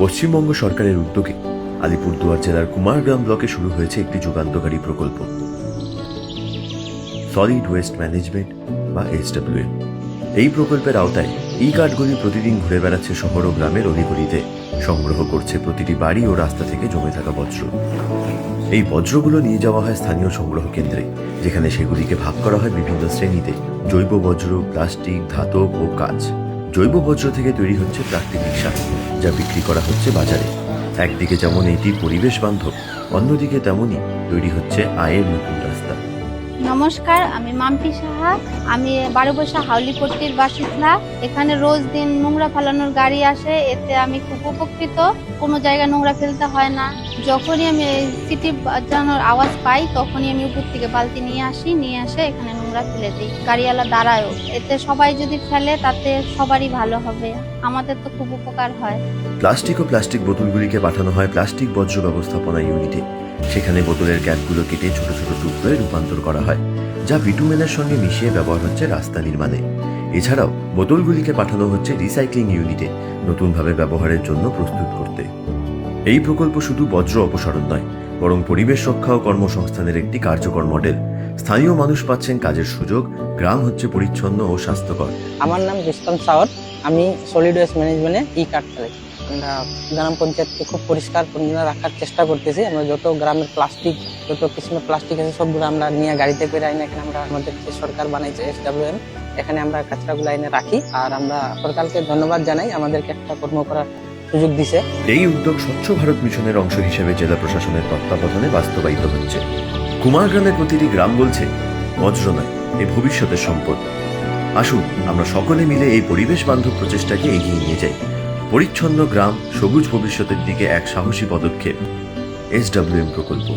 পশ্চিমবঙ্গ সরকারের উদ্যোগে আলিপুরদুয়ার জেলার কুমারগ্রাম ব্লকে শুরু হয়েছে একটি যুগান্তকারী প্রকল্প। সলিড ওয়েস্ট ম্যানেজমেন্ট বা এসডব্লিউএম এই প্রকল্পের আওতায় ই কার্ডগুলি প্রতিদিন ঘুরে বেড়াচ্ছে শহর ও গ্রামের অলিগলিতে। সংগ্রহ করছে প্রতিটি বাড়ি ও রাস্তা থেকে জমে থাকা বজ্র। এই বজ্রগুলো নিয়ে যাওয়া হয় স্থানীয় সংগ্রহ কেন্দ্রে, যেখানে সেগুলিকে ভাগ করা হয় বিভিন্ন শ্রেণীতে। জৈব বজ্র, প্লাস্টিক, ধাতব ও কাঁচ। জৈব বজ্র থেকে তৈরি হচ্ছে প্রাকৃতিক সার, যা বিক্রি করা হচ্ছে বাজারে। একদিকে যেমন এটি পরিবেশ বান্ধব, অন্যদিকে তেমনই তৈরি হচ্ছে আয়ের নতুন নমস্কার, আমি মাম্পি সাহা। আমি বারো বারোবসা হাউলিপট্টির বাসিন্দা। এখানে রোজ দিন নোংরা ফেলানোর গাড়ি আসে, এতে আমি খুব উপকৃত। কোনো জায়গায় নোংরা ফেলতে হয় না। যখনই আমি সিটি বাজানোর আওয়াজ পাই, তখনই আমি উপর থেকে বালতি নিয়ে আসি, নিয়ে এসে এখানে নোংরা ফেলে দিই। গাড়িওয়ালা দাঁড়ায়ও। এতে সবাই যদি ফেলে, তাতে সবারই ভালো হবে। আমাদের তো খুব উপকার হয়। প্লাস্টিক ও প্লাস্টিক বোতলগুলিকে পাঠানো হয় প্লাস্টিক বর্জ্য ব্যবস্থাপনা ইউনিটে। সেখানে বোতলের ক্যাপগুলো কেটে ছোট ছোট টুকরোয় রূপান্তর করা হয়, যা বিটুমেনের সঙ্গে মিশিয়ে ব্যবহার হচ্ছে রাস্তা নির্মাণে। এছাড়াও বোতলগুলিকে পাঠানো হচ্ছে রিসাইক্লিং ইউনিটে, নতুনভাবে ব্যবহারের জন্য প্রস্তুত করতে। এই প্রকল্প শুধু বজ্র অপসারণ নয়, বরং পরিবেশ রক্ষা ও কর্মসংস্থানের একটি কার্যকর মডেল। স্থানীয় মানুষ পাচ্ছেন কাজের সুযোগ গ্রাম হচ্ছে পরিচ্ছন্ন ও স্বাস্থ্যকর। আমার নাম রুস্তম সাওয়ার আমি সলিড ওয়েস্ট ম্যানেজমেন্টে ই কার্ড চালাই আমরা গ্রাম পঞ্চায়েতকে খুব পরিষ্কার পরিচ্ছন্ন রাখার চেষ্টা করতেছি। আমরা যত গ্রামের প্লাস্টিক যত কিসিমের প্লাস্টিক আছে সবগুলো আমরা নিয়ে গাড়িতে করে আইনে এখানে আমরা আমাদের যে সরকার বানাইছে এস এখানে আমরা কাঁচরাগুলো এনে রাখি। আর আমরা সরকারকে ধন্যবাদ জানাই আমাদেরকে একটা কর্ম করার সুযোগ দিছে। এই উদ্যোগ স্বচ্ছ ভারত মিশনের অংশ হিসেবে জেলা প্রশাসনের তত্ত্বাবধানে বাস্তবায়িত হচ্ছে। কুমারগ্রামের প্রতিটি গ্রাম বলছে বজ্র নয় এ ভবিষ্যতের সম্পদ। আসুন, আমরা সকলে মিলে এই পরিবেশ বান্ধব প্রচেষ্টাকে এগিয়ে নিয়ে যাই। পরিচ্ছন্ন গ্রাম, সবুজ ভবিষ্যতের দিকে এক সাহসী পদক্ষেপ। এসডব্লিউএম প্রকল্প।